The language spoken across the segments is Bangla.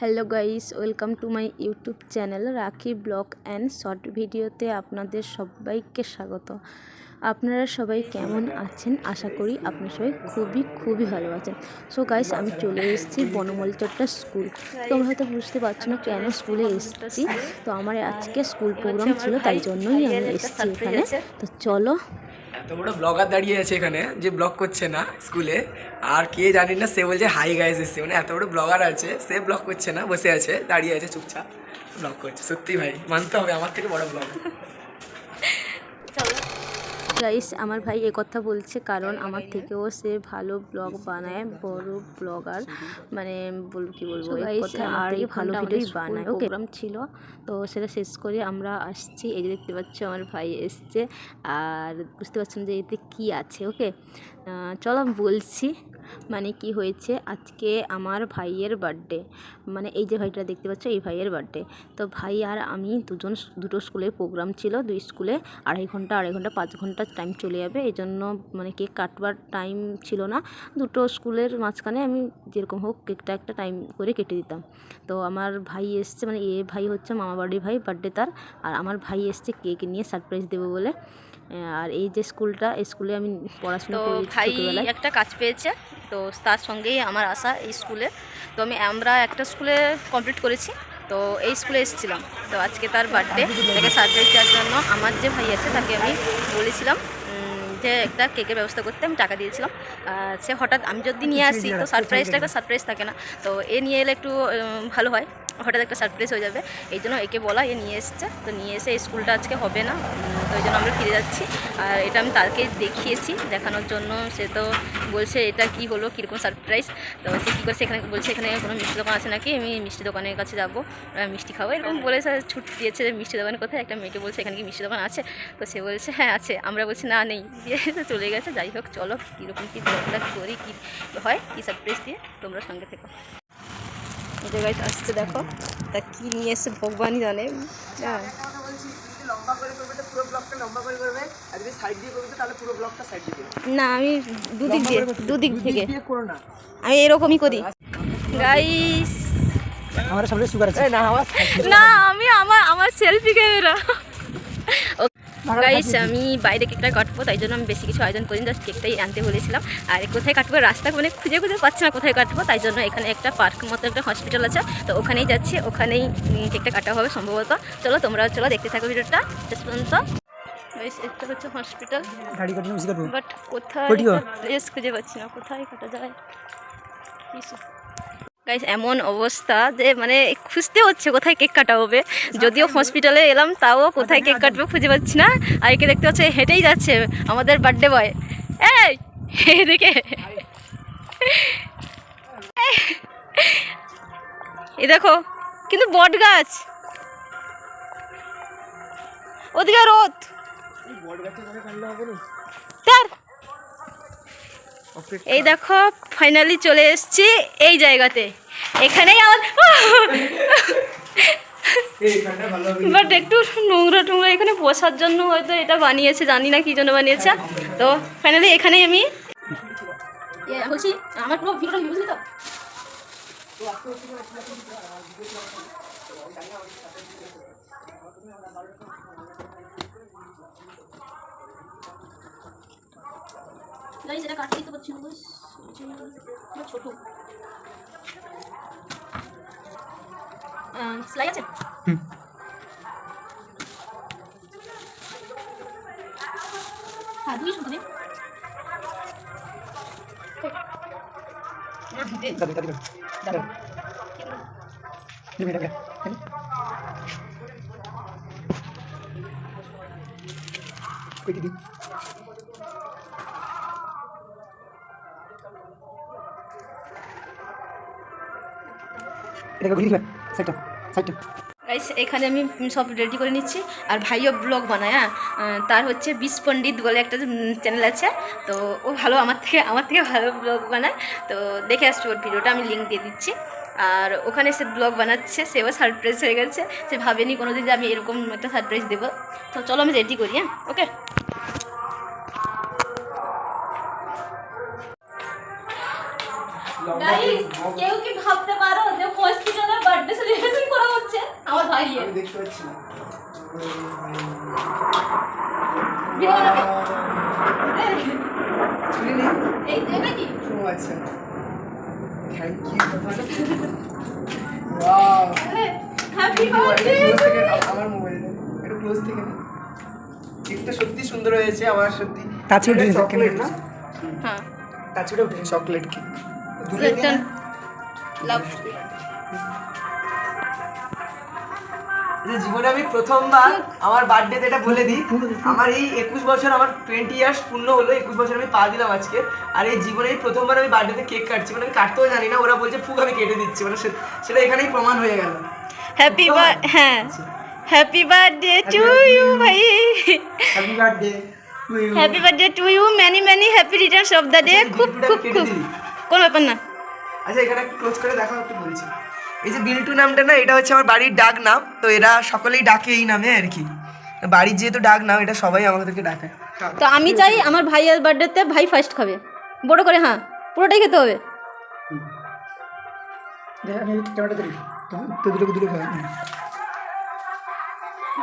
Hello guys, welcome to my YouTube channel Rakhi vlog and short ভিডিওতে আপনাদের সবাইকে স্বাগত। আপনারা সবাই কেমন আছেন? আশা করি আপনারা সবাই খুবই খুবই ভালো আছেন। সো গাইস আমি চলে এসেছি বনমল চট্টা স্কুল। তোমরা হয়তো বুঝতে পারছ না কেন স্কুলে এসেছি। তো আমার আজকে স্কুল প্রোগ্রাম ছিল, তাই জন্যই আমি এসেছি এখানে। তো চলো এত বড় ব্লগার দাঁড়িয়ে আছে এখানে, যে ব্লগ করছে না স্কুলে আর কে জানি না, সে বলছে হাই গাইজ এসছে। মানে এত বড় ব্লগার আছে, সে ব্লগ করছে না, বসে আছে, দাঁড়িয়ে আছে, চুপচাপ ব্লগ করছে। সত্যি ভাই, মানতে হবে, আমার থেকে বড় ব্লগ গাইস আমার ভাই এ কথা বলছে কারণ আমার থেকেও সে ভালো ব্লগ বানায় বড় ব্লগার মানে বলব কি বলব এই কথা আর ভালো ভিডিওই বানায় ওকে প্রোগ্রাম ছিল তো সেটা শেষ করে আমরা আসছি এই যে দেখতে পাচ্ছ আমার ভাই এসছে আর বুঝতে পারছেন যে এতে কি আছে ওকে চলো আমি বলছি। মানে কি হয়েছে? আজকে আমার ভাইয়ের বার্থডে মানে এই যে ভাইটা দেখতে পাচ্ছ এই ভাইয়ের বার্থডে তো ভাই আর আমি দুজন দুটো স্কুলে প্রোগ্রাম ছিল। দুই স্কুলে আড়াই ঘণ্টা আড়াই ঘণ্টা পাঁচ ঘণ্টা টাইম চলে যাবে। এই জন্য মানে কেক কাটবার টাইম ছিল না। দুটো স্কুলের মাঝখানে আমি যেরকম হোক কেকটা একটা টাইম করে কেটে দিতাম। তো আমার ভাই এসছে মানে এ ভাই হচ্ছে মামা বাড়ির ভাই বার্থডে তার। আর আমার ভাই এসছে কেক নিয়ে সারপ্রাইজ দেবো বলে। আর এই যে স্কুলটা স্কুলে আমি পড়াশোনা ভাই একটা কাজ পেয়েছে। তো তার সঙ্গেই আমার আসা এই স্কুলে। তো আমি আমরা একটা স্কুলে কমপ্লিট করেছি। তো এই স্কুলে এসেছিলাম। তো আজকে তার বার্থডে তাকে সারপ্রাইজ দেওয়ার জন্য আমার যে ভাই আছে, তাকে আমি বলেছিলাম যে একটা কেকের ব্যবস্থা করতে আমি টাকা দিয়েছিলাম। সে হঠাৎ আমি যদি নিয়ে আসি, তো সারপ্রাইজটা একটা সারপ্রাইজ থাকে না। তো এ নিয়ে এলে একটু ভালো হয়। হঠাৎ একটা সারপ্রাইজ হয়ে যাবে। এই জন্য একে বলা এ নিয়ে এসছে। তো নিয়ে এসে স্কুলটা আজকে হবে না। তো ওই জন্য আমরা ফিরে যাচ্ছি। আর এটা আমি তাকে দেখিয়েছি দেখানোর জন্য। সে তো বলছে এটা কি হলো? কীরকম সারপ্রাইজ তো সে কী করছে? এখানে বলছে এখানে কোনো মিষ্টি দোকান আছে নাকি? আমি মিষ্টি দোকানের কাছে যাব। মিষ্টি খাব। এরকম বলেছে ছুট দিয়েছে যে মিষ্টি দোকানের কোথায় একটা মেয়েকে বলছে এখানে কি মিষ্টি দোকান আছে? তো সে বলছে হ্যাঁ আছে। আমরা বলছি না নেই। দিয়ে তো চলে গেছে। যাই হোক চলো কীরকম কী করি কী হয় কী সারপ্রাইজ দিয়ে তোমরা সঙ্গে থেকো। এই জায়গায় আসছে দেখো। তা কি নিয়ে এসে ভগবানই জানে। হ্যাঁ না আমি দুদিক দিয়ে দুদিক থেকে। না আমি এরকমই করি। গাইস আমার সামনে সুগার আছে। না আমার না আমি আমার আমার সেলফি ক্যামেরা গাইস আমি বাইরে কেকটা কাটবো তাই জন্য আমি বেশি কিছু আয়োজন করিনি জাস্ট কেকটাই আনতে বলেছিলাম। আর কোথায় কাটবো রাস্তা মানে খুঁজে খুঁজে পাচ্ছি না কোথায় কাটবো তাই জন্য এখানে একটা পার্ক মতো একটা হসপিটাল আছে। তো ওখানেই যাচ্ছি ওখানেই কেকটা কাটা হবে সম্ভবত। চলো তোমরাও চলো দেখতে থাকো ভিডিওটা শেষ পর্যন্ত। হচ্ছে হসপিটাল বাট কোথায় প্লেস খুঁজে পাচ্ছি না কোথায় কাটা যায়? গাইস এমন অবস্থা যে মানে খুঁজতে হচ্ছে কোথায় কেক কাটা হবে। যদিও হসপিটালে এলাম তাও কোথায় কেক কাটবে খুঁজে পাচ্ছি না। আর একে দেখতে হচ্ছে হেঁটেই যাচ্ছে আমাদের বার্থডে বয় এই এদিকে। এ দেখো কিন্তু বট গাছ। ওদিকে রোদ। তার এই দেখো ফাইনালি চলে এসেছি এই জায়গাতে। এখানেই আমার বাট একটু নোংরা টোংরা এখানে বসার জন্য হয়তো এটা বানিয়েছে জানি না কি জন্য বানিয়েছে। তো ফাইনালি এখানেই আমি। বলছি আমার পুরো ভিডিওটা বুঝলি তো গাইস এটা কাটতেই তো পারছি না ছোট। সেলাই আছে? হ্যাঁ দুই গাইস এখানে আমি সব রেডি করে নিচ্ছি। আর ভাইও ব্লগ বানায় হ্যাঁ? তার হচ্ছে বিশ পণ্ডিত বলে একটা চ্যানেল আছে। তো ও ভালো আমার থেকে আমার থেকে ভালো ব্লগ বানায়। তো দেখে আসছি ওর ভিডিওটা, আমি লিঙ্ক দিয়ে দিচ্ছি। আর ওখানে সে ব্লগ বানাচ্ছে সেও সারপ্রাইজ হয়ে গেছে। সে ভাবেনি কোনো দিন যে আমি এরকম একটা সারপ্রাইজ দেবো। তো চলো আমি রেডি করি হ্যাঁ? ওকে কেউ কি ভাবতে পারো যে হসপিটালে ভাইয়ের আমি দেখতে পাচ্ছি না। এই দেবে কি? ও আচ্ছা। থ্যাংক ইউ ওয়াও হ্যাপি একটু আমার মোবাইলটা একটু ক্লোজ থেকে নে। কেকটা সত্যি সুন্দর হয়েছে আমার সত্যি। টাচ চকলেট না? হ্যাঁ। চকলেট কেক রিটার্ন লাভ যে জীবনে আমি প্রথমবার আমার বার্থডেতে এটা বলে দিই। আমার এই একুশ বছর আমার টোয়েন্টি ইয়ার্স পূর্ণ হলো একুশ বছর আমি পা দিলাম আজকে। আর এই জীবনে এই প্রথমবার আমি বার্থডেতে কেক কাটছি। মানে আমি কাটতেও জানি না ওরা বলছে ফুক আমি কেটে দিচ্ছি। মানে সেটা এখানেই প্রমাণ হয়ে গেল। হ্যাপি হ্যাঁ। হ্যাপি বার্থডে টু ইউ ভাই। Happy birthday happy birthday to you many many happy returns of the day খুব খুব খুব? কোনো ব্যাপার না। আচ্ছা এখানে একটু ক্লোজ করে দেখাও একটু বলছি। এই যে বিল্টু নামটা না এটা হচ্ছে আমার বাড়ির ডাক নাম তো এরা সকলেই ডাকে এই নামে আর কি। বাড়ির যেহেতু ডাক নাম এটা সবাই আমাদেরকে ডাকে। তো আমি চাই আমার ভাইয়ের বার্থডেতে ভাই ফার্স্ট খাবে। বড় করে হ্যাঁ পুরোটাই খেতে হবে। দেখ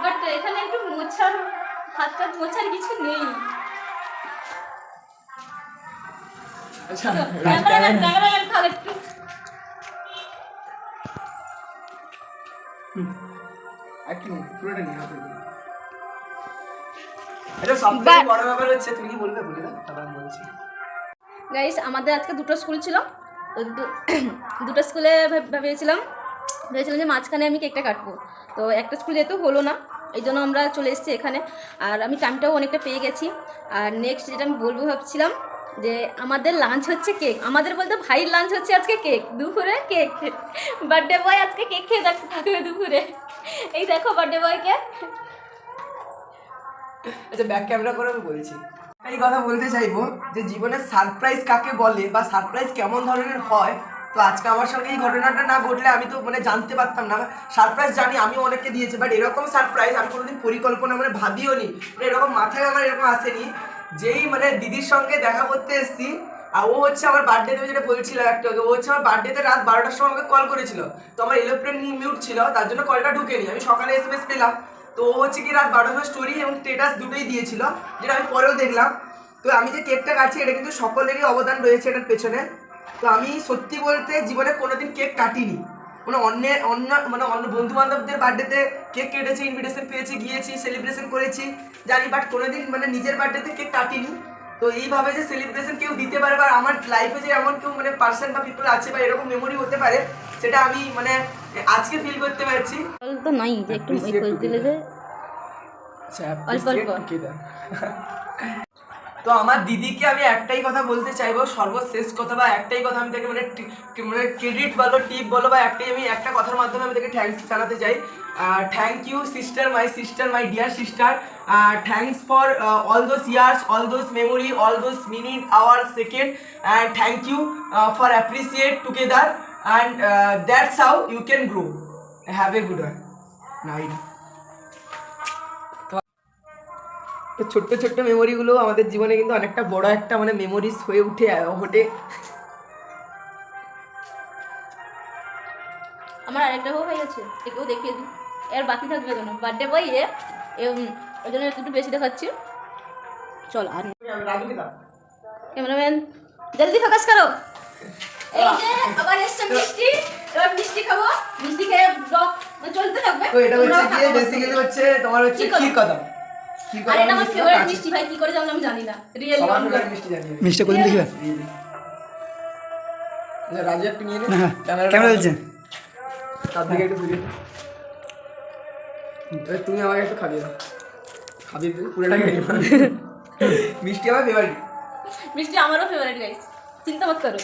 বাট এখানে একটু মোছার হাতটা মোছার কিছু নেই। গাইস আমাদের আজকে দুটো স্কুল ছিল। তো দুটো স্কুলে ভেবেছিলাম ভেবেছিলাম যে মাঝখানে আমি কেকটা কাটবো। তো একটা স্কুল যেহেতু হলো না এই জন্য আমরা চলে এসেছি এখানে। আর আমি টাইমটাও অনেকটা পেয়ে গেছি। আর নেক্সট যেটা আমি বলব ভাবছিলাম যে আমাদের লাঞ্চ হচ্ছে কেক আমাদের বলতে ভাইয়ের লাঞ্চ হচ্ছে আজকে কেক দুপুরে কেক বার্থডে বয় আজকে কেক খেয়ে থাকবে দুপুরে। এই দেখো বার্থডে বয়কে আচ্ছা ব্যাক ক্যামেরা করে আমি বলছি। এই কথা বলতে চাইব যে জীবনে সারপ্রাইজ কাকে বলে বা সারপ্রাইজ কেমন ধরনের হয়? তো আজকে আমার সঙ্গে এই ঘটনাটা না ঘটলে আমি তো মানে জানতে পারতাম না। সারপ্রাইজ জানি আমি অনেককে দিয়েছি বাট এরকম সারপ্রাইজ আমি কোনোদিন পরিকল্পনা মানে ভাবিও নি মানে এরকম মাথায় আমার এরকম আসেনি। যেই মানে দিদির সঙ্গে দেখা করতে এসেছি, আর ও হচ্ছে আমার বার্থডেতে যেটা বলছিল একটু ও হচ্ছে আমার বার্থডেতে রাত বারোটার সময় আমাকে কল করেছিল। তো আমার এলোপ্লেন মিউট ছিল, তার জন্য কলটা ঢুকেনি। আমি সকালে এস এম এস পেলাম। তো ও হচ্ছে কি রাত বারোটার সময় স্টোরি এবং স্টেটাস দুটোই দিয়েছিল, যেটা আমি পরেও দেখলাম। তো আমি যে কেকটা কাটছি, এটা কিন্তু সকলেরই অবদান রয়েছে এটার পেছনে। তো আমি সত্যি বলতে জীবনে কোনোদিন কেক কাটিনি। মানে অন্য অন্য মানে অন্য বন্ধু বান্ধবদের বার্থডেতে কেক কেটেছি ইনভিটেশন পেয়েছি গিয়েছি সেলিব্রেশন করেছি জানি বাট কোনোদিন মানে নিজের বার্থডেতে কেক কাটিনি। তো এইভাবে যে সেলিব্রেশন কেউ দিতে পারে বা আমার লাইফে যে এমন কেউ মানে পার্সন বা পিপল আছে বা এরকম মেমোরি হতে পারে সেটা আমি মানে আজকে ফিল করতে পারছি। তো নাই যে একটু ওই করে দিলে যে অল্প অল্প। তো আমার দিদিকে আমি একটাই কথা বলতে চাইব, সর্বশেষ কথা বা একটাই কথা আমি তাকে মানে মানে ক্রেডিট বলো টিপ বলো বা একটাই আমি একটা কথার মাধ্যমে আমি তাকে থ্যাংকস জানাতে চাই। Thank you sister my sister my dear sister thanks for all those years all those memory all those minute hour second and thank you for appreciate together and that's how you can grow have a good one night তো ছোট্ট ছোট্ট মেমোরিগুলো আমাদের জীবনে কিন্তু অনেকটা বড় একটা মানে মেমোরিজ হয়ে উঠে ওঠে। আমার আরেকটা বউ ভাই আছে একেও দেখিয়ে দিই। এর বাকি থাকবে কেন? বার্থডে বই এ ওই জন্য একটু বেশি দেখাচ্ছি। চল আর ক্যামেরাম্যান জলদি ফোকাস করো। এই যে আবার এসছে মিষ্টি। এবার মিষ্টি খাব। মিষ্টি খেয়ে ব্লগ চলতে থাকবে। তো এটা হচ্ছে বেসিক্যালি হচ্ছে তোমার হচ্ছে কি কদম? কদম এটা আমার ফেভারিট মিষ্টি ভাই কি করে জানলাম জানি না রিয়েলি মিষ্টি জানি। মিষ্টি আচ্ছা, রাজু একটু নিয়ে নে। হ্যাঁ ক্যামেরা চলছে তার দিকে একটু তুমি আমাকে একটু খাবিয়ে দাও। খাবিয়ে পুরোটা খেয়ে নিবো। মিষ্টি আমার ফেভারিট মিষ্টি আমারও ফেভারিট গাইস চিন্তা মত করো।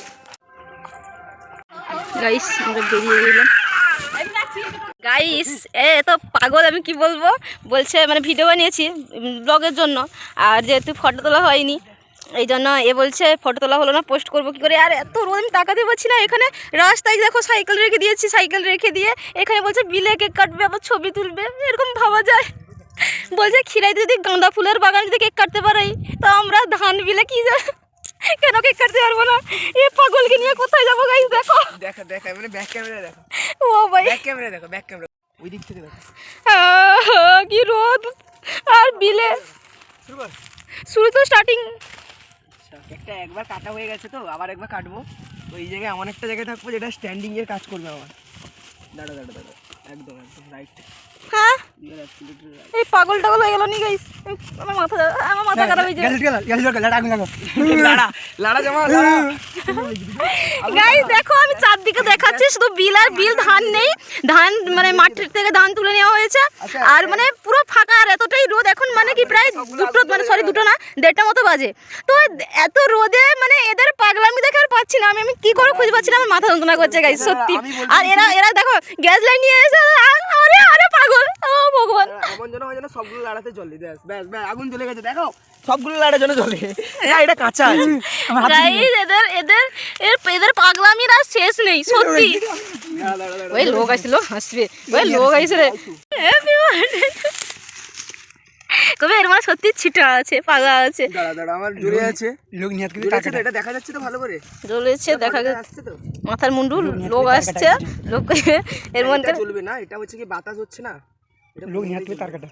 গাইস আমরা বেরিয়ে গেলাম। গাইস এ তো পাগল, আমি কি বলব? বলছে মানে ভিডিও বানিয়েছি ব্লগের জন্য। আর যেহেতু ফটো তোলা হয়নি, এই জন্য এ বলছে ফটো তোলা হলো না পোস্ট করব কি করে? আর এত রোদ, আমি তাকাতে পারছি না, এখানে রাস্তায় দেখো সাইকেল রেখে দিয়েছি সাইকেল রেখে দিয়ে। এখানে বলছে বিলে কেক কাটবে, আবার ছবি তুলবে। এরকম ভাবা যায়। বলছে খিরাইতে যদি গাঁদা ফুলের বাগান যদি কেক কাটতে পারি তো আমরা ধান বিলে কি যা কেন কেক কাটতে পারব না? এ পাগলকে নিয়ে কোথায় যাব গাইস দেখো। দেখা দেখা মানে ব্যাক ক্যামেরা দেখো। ও ভাই। ব্যাক ক্যামেরা দেখো ব্যাক ক্যামেরা ওই দিক থেকে দেখো। কি রোদ। আর বিলে। শুরু কর। শুরু তো স্টার্টিং আচ্ছা একটা একবার কাটা হয়ে গেছে তো আবার একবার কাটবো। তো এই জায়গায় এমন একটা জায়গায় থাকব যেটা স্ট্যান্ডিং এর কাজ করবে আমার। দাঁড়া দাঁড়া দাঁড়া। একদম একদম রাইট হ্যাঁ? এই পাগল টাগল হয়ে গেল নি গাইস আমার মাথা আমার মাথা খারাপ হয়ে গেল লাড়া লাগো। লাড়া লাড়া জমা লাড়া। গাইস দেখো আমি চারদিকে দেখাচ্ছি শুধু বিল আর বিল ধান নেই। ধান মানে মাটির থেকে ধান তুলে নেওয়া হয়েছে। আর মানে পুরো ফাঁকা আর এতটাই রোদ এখন মানে কি প্রায় দুটো মানে সরি দুটো না দেড়টা মতো বাজে। তো এত রোদে মানে এদের পাগলামি দেখে আর পাচ্ছি না আমি আমি কি করে খুঁজে পাচ্ছি না আমার মাথা যন্ত্রণা করছে গাইস সত্যি। আর এরা এরা দেখো গ্যাস লাইন নিয়ে এসে আরে আরে পাগল ও ভগবান। হয় যেন সবগুলো লাড়াতে জলে ব্যাস ব্যাস ব্যাস আগুন জ্বলে গেছে। দেখো সবগুলো লাড়া যেন জ্বলে হ্যাঁ এটা কাঁচা। আছে গাইস এদের এদের এর এদের পাগলামির আর শেষ নেই সত্যি। ওই লোক আসছিল হাসবে। ওই লোক আইসে রে। তবে এর মানে সত্যি ছিটা আছে পাগলা আছে। দাঁড়া দাঁড়া আমার জুড়ে আছে। লোক আছে এটা দেখা যাচ্ছে তো ভালো করে? জ্বলেছে দেখা গেছে তো। মাথার মুন্ডু লোক আসছে লোক এর মধ্যে এটা চলবে না এটা হচ্ছে কি বাতাস হচ্ছে না? লোক নিয়ে হাত তার কাটা।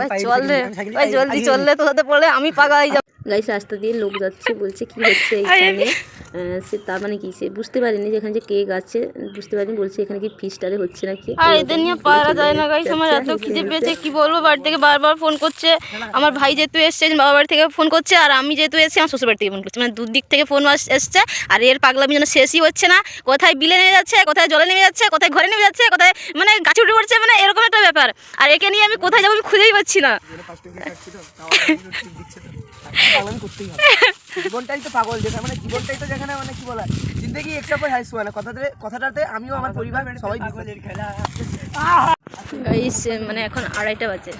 ওই চললে ওই জলদি চললে তো হতে পড়লে আমি পাগলা হয়ে যাব। গাইস রাস্তা দিয়ে লোক যাচ্ছে বলছে কি হচ্ছে এখানে? সে তার মানে কি? সে বুঝতে পারিনি যে এখানে যে কেক আছে বুঝতে পারেনি বলছে এখানে কি ফিস্টারে হচ্ছে নাকি? আর এদের নিয়ে পারা যায় না গাইস আমার এত খিদে পেয়েছে কি বলব বাড়ি থেকে বারবার ফোন করছে। আমার ভাই যেহেতু এসছে বাবা বাড়ি থেকে ফোন করছে আর আমি যেহেতু এসেছি আমার শ্বশুর বাড়ি থেকে ফোন করছে। মানে দুদিক থেকে ফোন এসছে আর এর পাগলামি যেন শেষই হচ্ছে না। কোথায় বিলে নেমে যাচ্ছে কোথায় জলে নেমে যাচ্ছে কোথায় ঘরে নেমে যাচ্ছে কোথায় মানে গাছে উঠে পড়ছে মানে এরকম একটা ব্যাপার। আর একে নিয়ে আমি কোথায় যাব আমি খুঁজেই পাচ্ছি না। পাগলামি করতেই হবে। জীবনটাই তো পাগল মানে জীবনটাই তো যেখানে মানে কি বলা জিন্দগি একসাথে পর হাইস না কথাতে কথাটাতে আমিও আমার পরিবার সবাই খেলা মানে এখন আড়াইটা বাজে।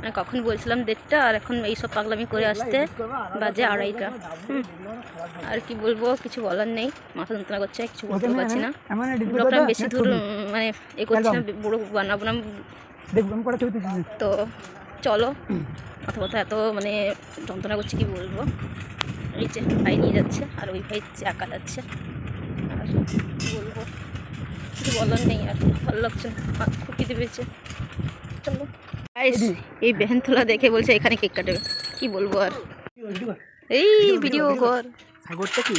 মানে কখন বলছিলাম দেড়টা আর এখন এইসব পাগলামি করে আসতে বাজে আড়াইটা। হুম। আর কি বলব কিছু বলার নেই মাথা যন্ত্রণা করছে কিছু বলতে পারছি না। ব্লগটা বেশি দূর মানে এ করছি না বড় বানাবো না। তো চলো। মাথা কথা এত মানে যন্ত্রণা করছে কি বলব? এই যে ভাই নিয়ে যাচ্ছে আর ওই ভাই একা যাচ্ছে। আর কি বলব? কিছু বলার নেই আর ভালো লাগছে খুব খিদে পেয়েছে। চলো। Guys, এই বেহেনতলা দেখে বলছে এখানে কেক কাটবে। কি বলব আর? এই ভিডিও কর। সাগরটা কি?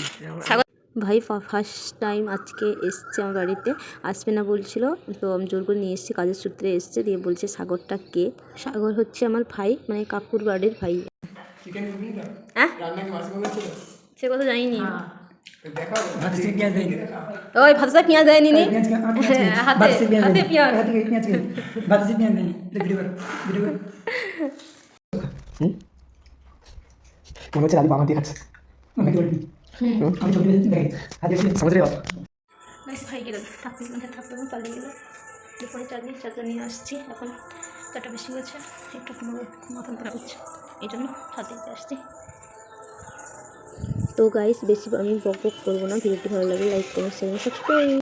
সাগর ভাই ফার্স্ট টাইম আজকে এসছে আমার বাড়িতে। আসবে না বলছিল তো আমি জোর করে নিয়ে এসেছি কাজের সূত্রে এসছে দিয়ে বলছে সাগরটা কে? সাগর হচ্ছে আমার ভাই মানে কাকুর বাড়ির ভাই হ্যাঁ? সে কথা জানিনি। দেয়নি। ওই ভাতটা পেঁয়াজ দেয়নি নি? হাতে- হাতে পেঁয়াজ। পেঁয়াজ দেয়নি। মনে হচ্ছে রাজু বাবা দিয়ে খাচ্ছে। ভাই গেল। ঠাকুর মানে ঠাকুর পালিয়ে গেল। এরপরে চার্জার নিয়ে আসছি। এখন চাটা বেশি হয়েছে একটু ঘুমাবো মাথা ধরা হচ্ছে। এই জন্য ছাদ দিতে আসছি। তো গাইস বেশি আমি বক বক করব না। ভিডিওটি ভালো লাগে লাইক করুন শেয়ার সাবস্ক্রাইব